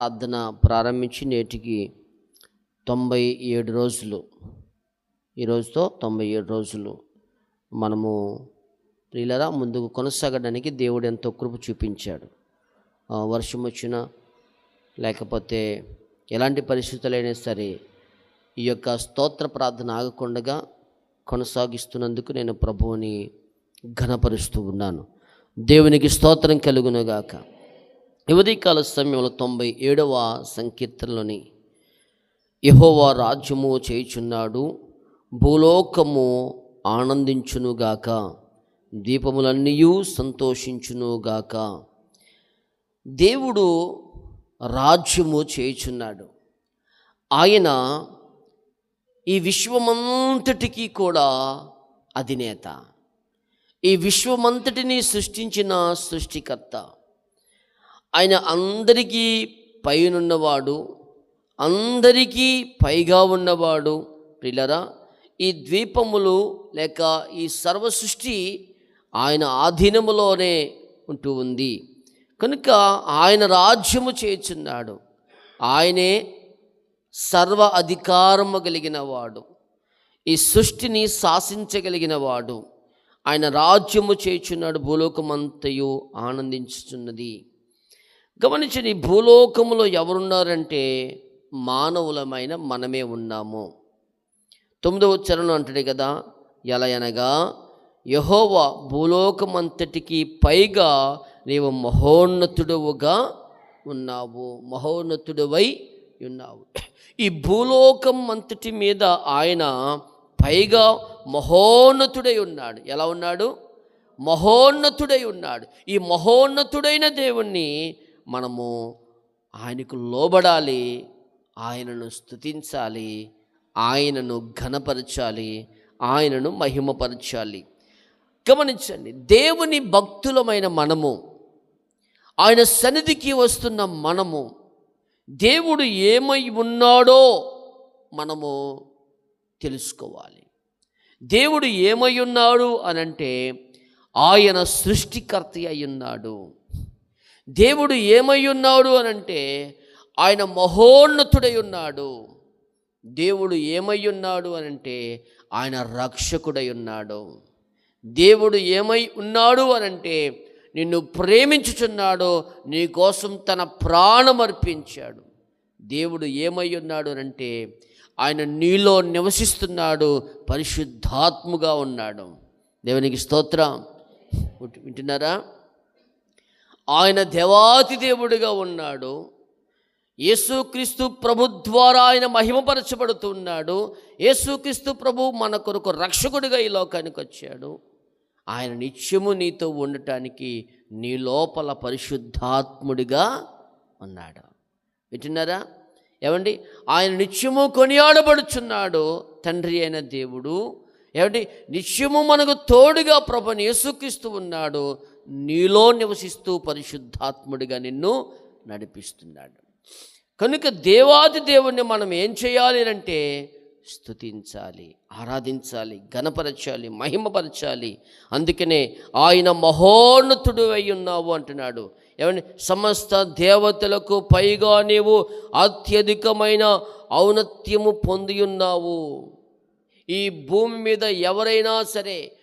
ప్రార్థన ప్రారంభించి నేటికి తొంభై ఏడు రోజులు. ఈ రోజుతో తొంభై ఏడు రోజులు మనము ప్రియులరా ముందుకు కొనసాగడానికి దేవుడు ఎంతో కృప చూపించాడు. వర్షం వచ్చినా లేకపోతే ఎలాంటి పరిస్థితులైనా సరే ఈ యొక్క స్తోత్ర ప్రార్థన ఆగకుండా కొనసాగిస్తున్నందుకు నేను ప్రభువుని ఘనపరుస్తూ ఉన్నాను. దేవునికి స్తోత్రం కలుగునుగాక యువదీకాల సమయంలో తొంభై ఏడవ సంకీర్తనలోని యహోవా రాజ్యము చేయుచున్నాడు భూలోకము ఆనందించునుగాక దీపములన్నీ సంతోషించునుగాక. దేవుడు రాజ్యము చేయుచున్నాడు. ఆయన ఈ విశ్వమంతటికి కూడా అధినేత. ఈ విశ్వమంతటిని సృష్టించిన సృష్టికర్త. ఆయన అందరికీ పైనున్నవాడు అందరికీ పైగా ఉన్నవాడు. ప్రిలరా ఈ ద్వీపములు లేక ఈ సర్వ సృష్టి ఆయన ఆధీనములోనే ఉంటూ ఉంది. కనుక ఆయన రాజ్యము చేర్చున్నాడు ఆయనే సర్వ అధికారము కలిగిన వాడు ఈ సృష్టిని శాసించగలిగిన వాడు ఆయన రాజ్యము చేర్చున్నాడు భూలోకమంతయు ఆనందించుచున్నది. గమనించండి భూలోకములో ఎవరున్నారంటే మానవులమైన మనమే ఉన్నాము. తొమ్మిదవ చరణం అంటాడు కదా ఎలా అనగా యహోవ భూలోకమంతటికి పైగా నీవు మహోన్నతుడవుగా ఉన్నావు మహోన్నతుడవై ఉన్నావు. ఈ భూలోకం అంతటి మీద ఆయన పైగా మహోన్నతుడై ఉన్నాడు. ఎలా ఉన్నాడు? మహోన్నతుడై ఉన్నాడు. ఈ మహోన్నతుడైన దేవుణ్ణి మనము ఆయనకు లోబడాలి ఆయనను స్థుతించాలి ఆయనను ఘనపరచాలి ఆయనను మహిమపరచాలి. గమనించండి దేవుని భక్తులమైన మనము ఆయన సన్నిధికి వస్తున్న మనము దేవుడు ఏమై ఉన్నాడో మనము తెలుసుకోవాలి. దేవుడు ఏమై ఉన్నాడు అనంటే ఆయన సృష్టికర్త అయి ఉన్నాడు. దేవుడు ఏమై ఉన్నాడు అనంటే ఆయన మహోన్నతుడై ఉన్నాడు. దేవుడు ఏమై ఉన్నాడు అనంటే ఆయన రక్షకుడై ఉన్నాడు. దేవుడు ఏమై ఉన్నాడు అనంటే నిన్ను ప్రేమించుచున్నాడు నీ కోసం తన ప్రాణం అర్పించాడు. దేవుడు ఏమై ఉన్నాడు అంటే ఆయన నీలో నివసిస్తున్నాడు పరిశుద్ధాత్ముగా ఉన్నాడు. దేవునికి స్తోత్రం. వింటున్నారా? ఆయన దేవాతి దేవుడిగా ఉన్నాడు. యేసుక్రీస్తు ప్రభు ద్వారా ఆయన మహిమపరచబడుతున్నాడు. యేసుక్రీస్తు ప్రభు మన కొరకు రక్షకుడిగా ఈ లోకానికి వచ్చాడు. ఆయన నిత్యము నీతో ఉండటానికి నీ లోపల పరిశుద్ధాత్ముడిగా ఉన్నాడు. వింటున్నారా? ఏమండి? ఆయన నిత్యము కొనియాడబడుచున్నాడు తండ్రి అయిన దేవుడు. ఏమండి? నిత్యము మనకు తోడుగా ప్రభుని యేసుక్రీస్తు ఉన్నాడు. నీలో నివసిస్తూ పరిశుద్ధాత్ముడిగా నిన్ను నడిపిస్తున్నాడు. కనుక దేవాది దేవుణ్ణి మనం ఏం చేయాలి అంటే స్తుతించాలి ఆరాధించాలి గణపరచాలి మహిమపరచాలి. అందుకనే ఆయన మహోన్నతుడు అయి ఉన్నావు అంటున్నాడు. ఏమండి? సమస్త దేవతలకు పైగా నీవు అత్యధికమైన ఔన్నత్యము పొంది ఉన్నావు. ఈ భూమి మీద ఎవరైనా సరే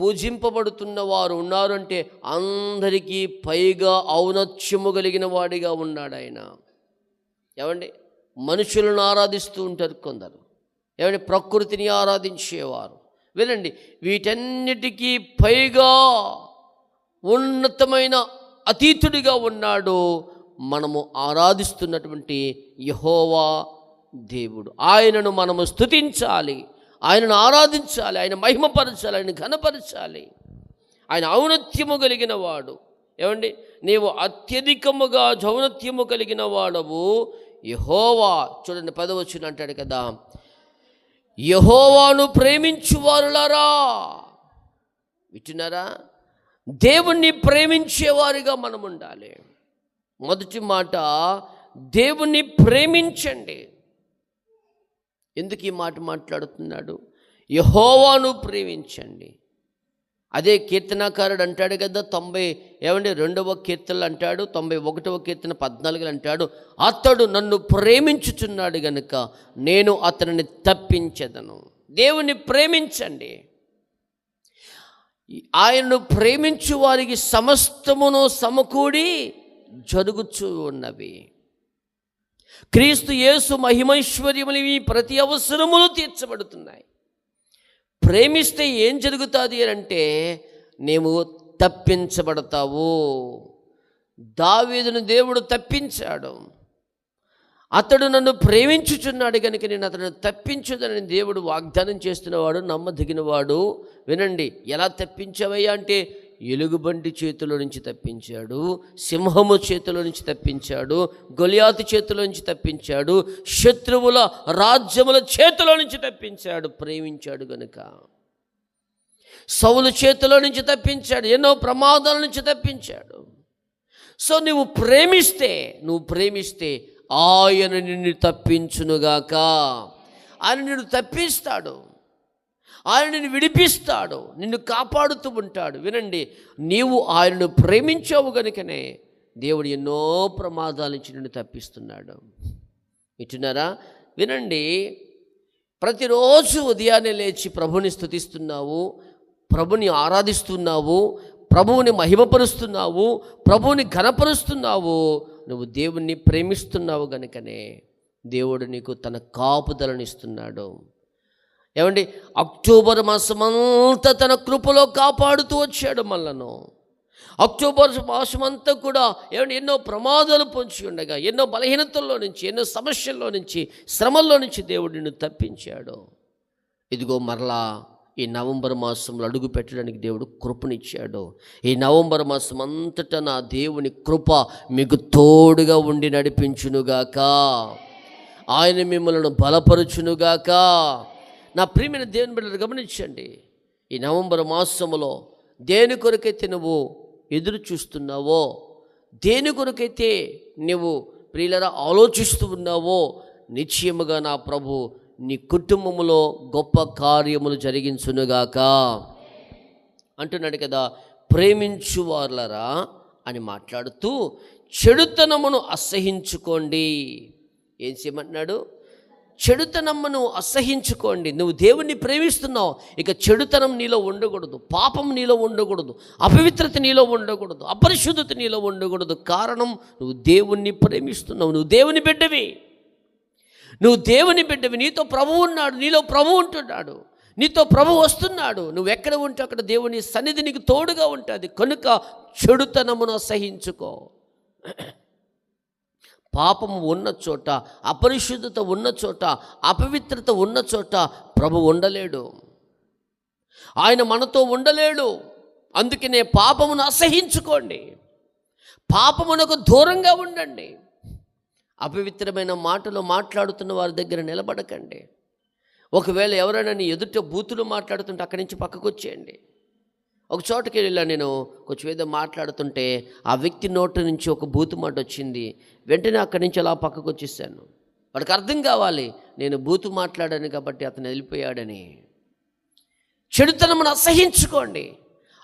పూజింపబడుతున్న వారు ఉన్నారు అంటే అందరికీ పైగా ఔనత్యము కలిగిన వాడిగా ఉన్నాడు ఆయన. ఏమండి? మనుషులను ఆరాధిస్తూ ఉంటారు కొందరు. ఏమండి? ప్రకృతిని ఆరాధించేవారు. వినండి వీటన్నిటికీ పైగా ఉన్నతమైన అతీతుడిగా ఉన్నాడు మనము ఆరాధిస్తున్నటువంటి యహోవా దేవుడు. ఆయనను మనము స్తుతించాలి. ఆయనను ఆరాధించాలి ఆయన మహిమపరచాలి ఆయన ఘనపరచాలి. ఆయన ఔన్నత్యము కలిగిన వాడు. ఏమండి? నీవు అత్యధికముగా జౌనత్యము కలిగిన వాడవు. యహోవా చూడండి పదవచ్చును అంటాడు కదా. యహోవాను ప్రేమించువారులారా. వింటున్నారా? దేవుణ్ణి ప్రేమించేవారిగా మనం ఉండాలి మొదటి మాట దేవుణ్ణి ప్రేమించండి. ఎందుకు ఈ మాట మాట్లాడుతున్నాడు? యహోవాను ప్రేమించండి. అదే కీర్తనాకారుడు అంటాడు కదా తొంభై ఏమండి రెండవ కీర్తనలు అంటాడు తొంభై ఒకటవ కీర్తన పద్నాలుగులు అంటాడు అతడు నన్ను ప్రేమించుచున్నాడు గనుక నేను అతనిని తప్పించదను. దేవుని ప్రేమించండి. ఆయనను ప్రేమించు వారికి సమస్తమును సమకూడి జరుగుచూ ఉన్నవి క్రీస్తు యేసు మహిమైశ్వర్యములు ఈ ప్రతి అవసరములు తీర్చబడుతున్నాయి. ప్రేమిస్తే ఏం జరుగుతుంది అని అంటే నీవు తప్పించబడతావు. దావీదును దేవుడు తప్పించాడు. అతడు నన్ను ప్రేమించుచున్నాడు కనుక నేను అతను తప్పించుదని దేవుడు వాగ్దానం చేస్తున్నవాడు నమ్మదగినవాడు. వినండి ఎలా తప్పించవయ్యా అంటే ఎలుగుబంటి చేతిలో నుంచి తప్పించాడు సింహము చేతిలో నుంచి తప్పించాడు గొలియాతి చేతిలో నుంచి తప్పించాడు శత్రువుల రాజ్యముల చేతిలో నుంచి తప్పించాడు ప్రేమించాడు గనుక. సౌలు చేతిలో నుంచి తప్పించాడు ఎన్నో ప్రమాదాల నుంచి తప్పించాడు. సో నువ్వు ప్రేమిస్తే నువ్వు ప్రేమిస్తే ఆయన నిన్ను తప్పించునుగాక. ఆయన నిన్ను తప్పిస్తాడు. ఆయన నిన్ను విడిపిస్తాడు నిన్ను కాపాడుతూ ఉంటాడు. వినండి నీవు ఆయనను ప్రేమించావు గనుకనే దేవుడు ఎన్నో ప్రమాదాల నుంచి నిన్ను తప్పిస్తున్నాడు. వింటున్నారా? వినండి ప్రతిరోజు ఉదయాన్నే లేచి ప్రభుని స్థుతిస్తున్నావు ప్రభుని ఆరాధిస్తున్నావు ప్రభువుని మహిమపరుస్తున్నావు ప్రభువుని ఘనపరుస్తున్నావు నువ్వు దేవుణ్ణి ప్రేమిస్తున్నావు గనుకనే దేవుడు నీకు తన కాపుదలనిస్తున్నాడు ఏమండి? అక్టోబర్ మాసమంతా తన కృపలో కాపాడుతూ వచ్చాడు మళ్ళను అక్టోబర్ మాసమంతా కూడా ఏమంటే ఎన్నో ప్రమాదాలు పొంచి ఉండగా ఎన్నో బలహీనతల్లో నుంచి ఎన్నో సమస్యల్లో నుంచి శ్రమల్లో నుంచి దేవుడు నిన్ను తప్పించాడు. ఇదిగో మరలా ఈ నవంబర్ మాసంలో అడుగు పెట్టడానికి దేవుడు కృపనిచ్చాడు. ఈ నవంబర్ మాసం అంతటా నా దేవుని కృప మీకు తోడుగా ఉండి నడిపించునుగాక. ఆయన మిమ్మల్ని బలపరుచునుగాక. నా ప్రియమైన దేవుని బిడ్డలు గమనించండి. ఈ నవంబర్ మాసములో దేని కొరకైతే నువ్వు ఎదురు చూస్తున్నావో దేని కొరకైతే నువ్వు ప్రియులరా ఆలోచిస్తూ ఉన్నావో నిశ్చయముగా నా ప్రభు నీ కుటుంబములో గొప్ప కార్యములు జరిగించునుగాక. అంటున్నాడు కదా ప్రేమించు అని మాట్లాడుతూ చెడుతనమును అసహించుకోండి. ఏం చేయమంటున్నాడు? చెడుతనమ్మను అసహించుకోండి. నువ్వు దేవుణ్ణి ప్రేమిస్తున్నావు ఇక చెడుతనం నీలో ఉండకూడదు. పాపం నీలో ఉండకూడదు. అపవిత్రత నీలో ఉండకూడదు. అపరిశుద్ధత నీలో ఉండకూడదు. కారణం నువ్వు దేవుణ్ణి ప్రేమిస్తున్నావు. నువ్వు దేవుని బిడ్డవి. నువ్వు దేవుని బిడ్డవి. నీతో ప్రభు ఉన్నాడు. నీలో ప్రభు ఉంటున్నాడు. నీతో ప్రభు వస్తున్నాడు. నువ్వు ఎక్కడ ఉంటే అక్కడ దేవుని సన్నిధి నీకు తోడుగా ఉంటుంది. కనుక చెడుతనమును అసహించుకో. పాపము ఉన్న చోట అపరిశుద్ధత ఉన్న చోట అపవిత్రత ఉన్న చోట ప్రభు ఉండలేడు. ఆయన మనతో ఉండలేడు. అందుకనే పాపమును అసహించుకోండి. పాపమునకు దూరంగా ఉండండి. అపవిత్రమైన మాటలు మాట్లాడుతున్న వారి దగ్గర నిలబడకండి. ఒకవేళ ఎవరైనా నీ ఎదుట బూతులు మాట్లాడుతుంటే అక్కడి నుంచి పక్కకు వచ్చేయండి ఒక చోటకి వెళ్ళా నేను కొంచెం ఏదో మాట్లాడుతుంటే ఆ వ్యక్తి నోటి నుంచి ఒక బూతుమాట వచ్చింది. వెంటనే అక్కడి నుంచి అలా పక్కకు వచ్చేసాను. వాడికి అర్థం కావాలి నేను బూతు మాట్లాడాను కాబట్టి అతను వెళ్ళిపోయాడని. చెడుతనమును అసహించుకోండి.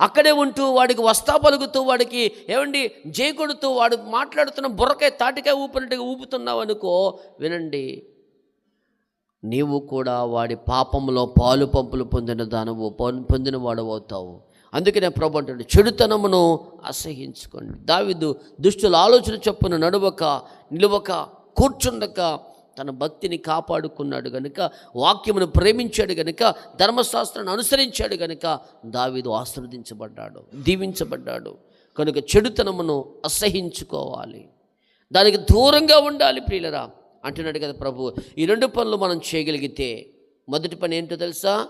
అక్కడే ఉంటూ వాడికి వస్తా పలుకుతూ వాడికి ఏమండి జేకొడుతూ వాడు మాట్లాడుతున్న బుర్రకాయ తాటికాయ ఊపినట్టుగా ఊపుతున్నావు అనుకో వినండి. నీవు కూడా వాడి పాపంలో పాలు పంపులు పొందిన దానవు పొందిన వాడు అవుతావు. అందుకనే ప్రభు అంటాడు చెడుతనమును అసహించుకోండి దావిదు దుష్టుల ఆలోచన చొప్పున నడువక నిలువక కూర్చుండక తన భక్తిని కాపాడుకున్నాడు గనుక వాక్యమును ప్రేమించాడు గనుక ధర్మశాస్త్రాన్ని అనుసరించాడు గనుక దావీదు ఆశ్రవదించబడ్డాడు దీవించబడ్డాడు. కనుక చెడుతనమును అసహించుకోవాలి దానికి దూరంగా ఉండాలి ప్రియులరా. అంటున్నాడు కదా ప్రభు ఈ రెండు పనులు మనం చేయగలిగితే మొదటి పని ఏంటో తెలుసా?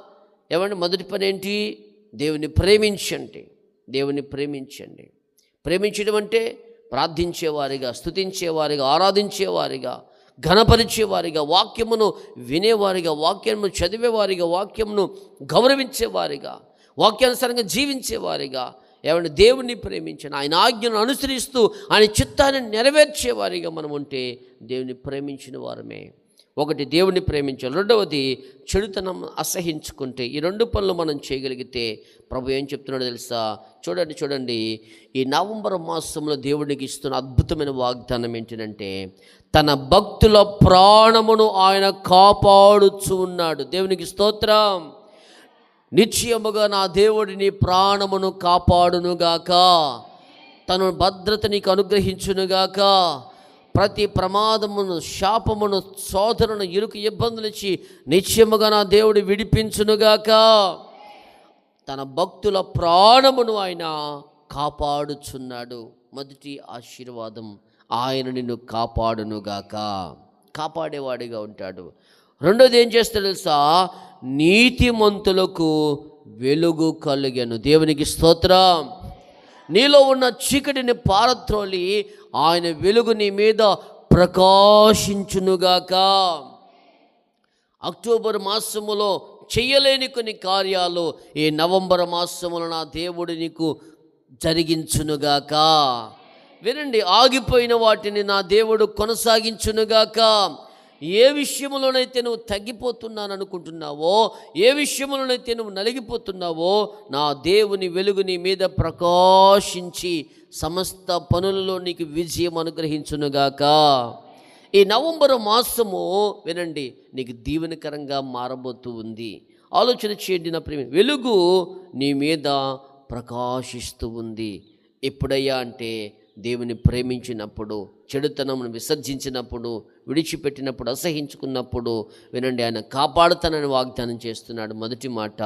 ఏమండి? మొదటి పని ఏంటి? దేవుని ప్రేమించండి. దేవుని ప్రేమించండి. ప్రేమించడం అంటే ప్రార్థించేవారిగా స్తుతించేవారిగా ఆరాధించేవారిగా ఘనపరిచేవారిగా వాక్యమును వినేవారిగా వాక్యమును చదివేవారిగా వాక్యమును గౌరవించేవారిగా వాక్యానుసారంగా జీవించేవారిగా ఏమంటే దేవుణ్ణి ప్రేమించిన ఆయన ఆజ్ఞను అనుసరిస్తూ ఆయన చిత్తాన్ని నెరవేర్చేవారిగా మనం ఉంటే దేవుని ప్రేమించిన వారమే. ఒకటి దేవుని ప్రేమించాలి. రెండవది చెడుతనం అసహించుకుంటే ఈ రెండు పనులు మనం చేయగలిగితే ప్రభు ఏం చెప్తున్నాడో తెలుసా? చూడండి చూడండి. ఈ నవంబర్ మాసంలో దేవుడికి ఇస్తున్న అద్భుతమైన వాగ్దానం ఏంటంటే తన భక్తుల ప్రాణమును ఆయన కాపాడుచు ఉన్నాడు. దేవునికి స్తోత్రం. నిశ్చయముగా నా దేవుడి నీ ప్రాణమును కాపాడునుగాక. తను భద్రత నీకు అనుగ్రహించునుగాక. ప్రతి ప్రమాదమును శాపమును సోదరును ఇరుకు ఇబ్బందులు ఇచ్చి నిశ్చయముగా నా దేవుడు విడిపించునుగాక. తన భక్తుల ప్రాణమును ఆయన కాపాడుచున్నాడు. మొదటి ఆశీర్వాదం ఆయన నిన్ను కాపాడునుగాక. కాపాడేవాడిగా ఉంటాడు. రెండోది ఏం చేస్తాడు తెలుసా? నీతిమంతులకు వెలుగు కలిగాను. దేవునికి స్తోత్రం. నీలో ఉన్న చీకటిని పారత్రోలి ఆయన వెలుగు నీ మీద ప్రకాశించునుగాక. అక్టోబర్ మాసములో చెయ్యలేని కొన్ని కార్యాలు ఈ నవంబర్ మాసములో నా దేవుడు నీకు జరిగించునుగాక. వినండి ఆగిపోయిన వాటిని నా దేవుడు కొనసాగించునుగాక. ఏ విషయంలోనైతే నువ్వు తగ్గిపోతున్నాను అనుకుంటున్నావో ఏ విషయంలోనైతే నువ్వు నలిగిపోతున్నావో నా దేవుని వెలుగు నీ మీద ప్రకాశించి సమస్త పనులలో నీకు విజయం అనుగ్రహించునుగాక. ఈ నవంబర్ మాసము వినండి నీకు దీవెనకరంగా మారబోతూ ఉంది. ఆలోచన చేయండి నా ప్రేమ వెలుగు నీ మీద ప్రకాశిస్తూ ఉంది. ఎప్పుడయ్యా అంటే దేవుని ప్రేమించినప్పుడు చెడుతనమును విసర్జించినప్పుడు విడిచిపెట్టినప్పుడు అసహించుకున్నప్పుడు వినండి ఆయన కాపాడుతానని వాగ్దానం చేస్తున్నాడు. మొదటి మాట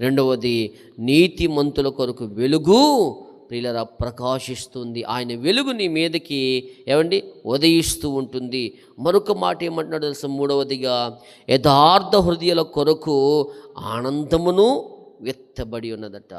రెండవది నీతి మంతుల కొరకు వెలుగు ప్రియులరా ప్రకాశిస్తుంది. ఆయన వెలుగు నీ మీదకి ఏమండి? ఉదయిస్తూ ఉంటుంది. మరొక మాట ఏమంటున్నాడు తెలుసు? మూడవదిగా యథార్థ హృదయాల కొరకు ఆనందమును వెత్తబడి ఉన్నదట.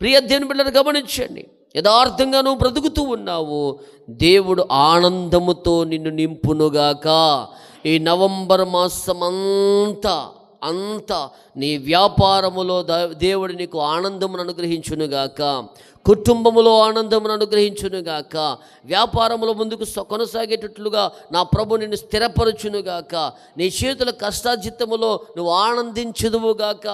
ప్రియ దేవుని బిడ్డలు గమనించండి. యథార్థంగా నువ్వు బ్రతుకుతూ ఉన్నావు. దేవుడు ఆనందముతో నిన్ను నింపునుగాక. ఈ నవంబర్ మాసమంతా అంతా నీ వ్యాపారములో దేవుడు నీకు ఆనందమును అనుగ్రహించునుగాక. కుటుంబములో ఆనందమును అనుగ్రహించునుగాక. వ్యాపారములో ముందుకు స- కొనసాగేటట్లుగా నా ప్రభు నిన్ను స్థిరపరచునుగాక. నీ చేతుల కష్టాజిత్తములో నువ్వు ఆనందించదువుగాక.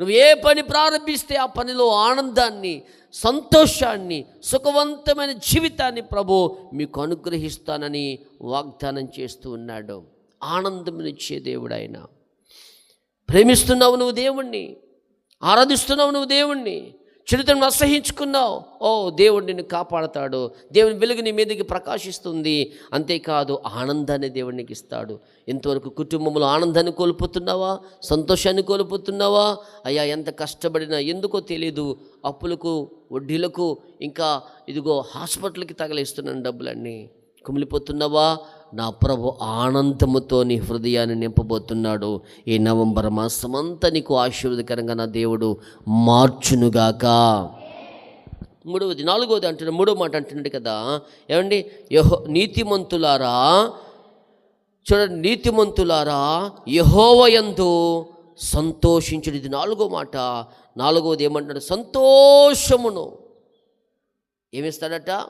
నువ్వు ఏ పని ప్రారంభిస్తే ఆ పనిలో ఆనందాన్ని సంతోషాన్ని సుఖవంతమైన జీవితాన్ని ప్రభు మీకు అనుగ్రహిస్తానని వాగ్దానం చేస్తూ ఉన్నాడు. ఆనందమునిచ్చే దేవుడు ఆయన ప్రేమిస్తున్నావు నువ్వు దేవుణ్ణి ఆరాధిస్తున్నావు నువ్వు దేవుణ్ణి చరిత్రను అసహించుకున్నావు. ఓ దేవుడు నిన్ను కాపాడతాడు. దేవుని వెలుగు నీ మీదకి ప్రకాశిస్తుంది. అంతేకాదు ఆనందాన్ని దేవునికి ఇస్తాడు. ఇంతవరకు కుటుంబంలో ఆనందాన్ని కోల్పోతున్నావా? సంతోషాన్ని కోల్పోతున్నావా? అయ్యా ఎంత కష్టపడినా ఎందుకో తెలియదు అప్పులకు వడ్డీలకు ఇంకా ఇదిగో హాస్పిటల్కి తగలేస్తున్నాను డబ్బులన్నీ. కుమిలిపోతున్నావా? నా ప్రభు ఆనందముతో నీ హృదయాన్ని నింపబోతున్నాడు. ఈ నవంబర్ మాసమంతా నీకు ఆశీర్వదకరంగా నా దేవుడు మార్చునుగాక. మూడవది నాలుగవది అంటున్నాడు మూడో మాట అంటున్నాడు కదా. ఏమండి? యహో నీతిమంతులారా చూడండి నీతిమంతులారా యహోవయందు సంతోషించుడు. ఇది నాలుగో మాట. నాలుగవది ఏమంటున్నాడు? సంతోషమును. ఏమిస్తాడట?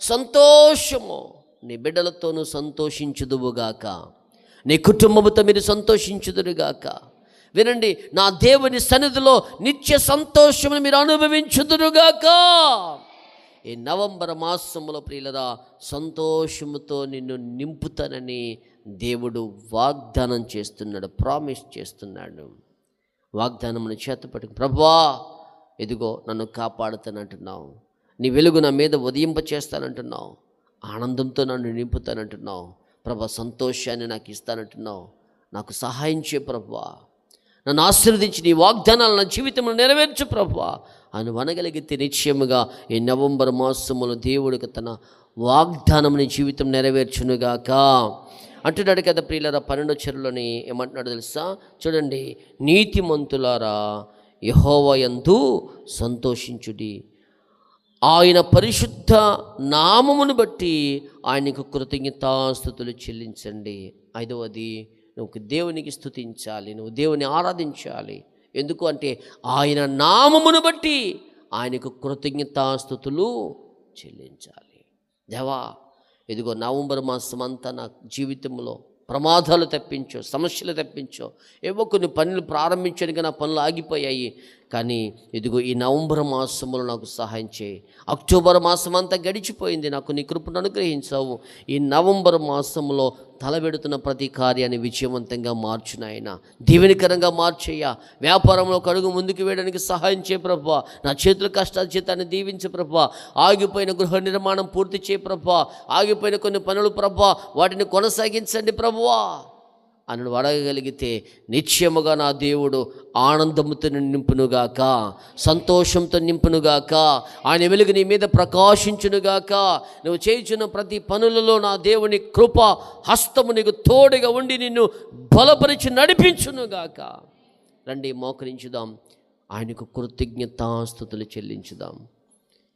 సంతోషము. నీ బిడ్డలతోనూ సంతోషించుదువుగాక. నీ కుటుంబముతో మీరు సంతోషించుదురుగాక. వినండి నా దేవుని సన్నిధిలో నిత్య సంతోషమును మీరు అనుభవించుదురుగాక. ఈ నవంబర్ మాసములో ప్రియులరా సంతోషముతో నిన్ను నింపుతానని దేవుడు వాగ్దానం చేస్తున్నాడు ప్రామిస్ చేస్తున్నాడు. వాగ్దానమును చేతపట్టు ప్రభువా ఇదిగో నన్ను కాపాడుతానంటున్నావు. నీ వెలుగు నా మీద ఉదయింప చేస్తానంటున్నావు ఆనందంతో నన్ను నింపుతానంటున్నావు. ప్రభా సంతోషాన్ని నాకు ఇస్తానంటున్నావు. నాకు సహాయం చే ప్రభా. నన్ను ఆశీర్వదించి నీ వాగ్దానాలు నా జీవితంలో నెరవేర్చు ప్రభువా అని వనగలిగితే నిశ్చయముగా ఈ నవంబర్ మాసములో దేవుడికి తన వాగ్దానం నీ జీవితం నెరవేర్చునుగాక. అంటున్నాడు కదా ప్రియులరా పన్నెండో చెరువులని ఏమంటున్నాడు తెలుసా? చూడండి నీతిమంతులారా యహోవయందు సంతోషించుడి. ఆయన పరిశుద్ధ నామమును బట్టి ఆయనకు కృతజ్ఞతాస్థుతులు చెల్లించండి. ఐదవది నువ్వు దేవునికి స్థుతించాలి నువ్వు దేవుని ఆరాధించాలి. ఎందుకు అంటే ఆయన నామమును బట్టి ఆయనకు కృతజ్ఞతాస్థుతులు చెల్లించాలి. దేవా ఇదిగో నవంబర్ మాసం అంతా నా జీవితంలో ప్రమాదాలు తప్పించో సమస్యలు తప్పించో. ఏవో కొన్ని పనులు ప్రారంభించడానికి నా పనులు ఆగిపోయాయి. కానీ ఇదిగో ఈ నవంబర్ మాసంలో నాకు సహాయం చేయి. అక్టోబర్ మాసం అంతా గడిచిపోయింది. నాకు నీ కృపను అనుగ్రహించావు. ఈ నవంబర్ మాసంలో తలబెడుతున్న ప్రతి కార్యాన్ని విజయవంతంగా మార్చునాయన దీవెనికరంగా మార్చేయ వ్యాపారంలో కడుగు ముందుకు వేయడానికి సహాయం చేయ ప్రభా. నా చేతుల కష్టాల చేతాన్ని దీవించే ప్రభా. ఆగిపోయిన గృహ నిర్మాణం పూర్తి చేయ ప్రభా. ఆగిపోయిన కొన్ని పనులు ప్రభా. వాటిని కొనసాగించండి ప్రభువా అని అడగగలిగితే నిశ్చయముగా నా దేవుడు ఆనందముతో నింపునుగాక సంతోషంతో నింపునుగాక ఆయన వెలుగు నీ మీద ప్రకాశించునుగాక నువ్వు చేయించిన ప్రతి పనులలో నా దేవుని కృప హస్తము నీకు తోడుగా ఉండి నిన్ను బలపరిచి నడిపించునుగాక. రండి మోకరించుదాం. ఆయనకు కృతజ్ఞతాస్థుతులు చెల్లించుదాం.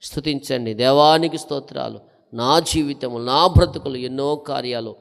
స్తుతించండి. దేవానికి స్తోత్రాలు. నా జీవితము నా బ్రతుకులు ఎన్నో కార్యాలు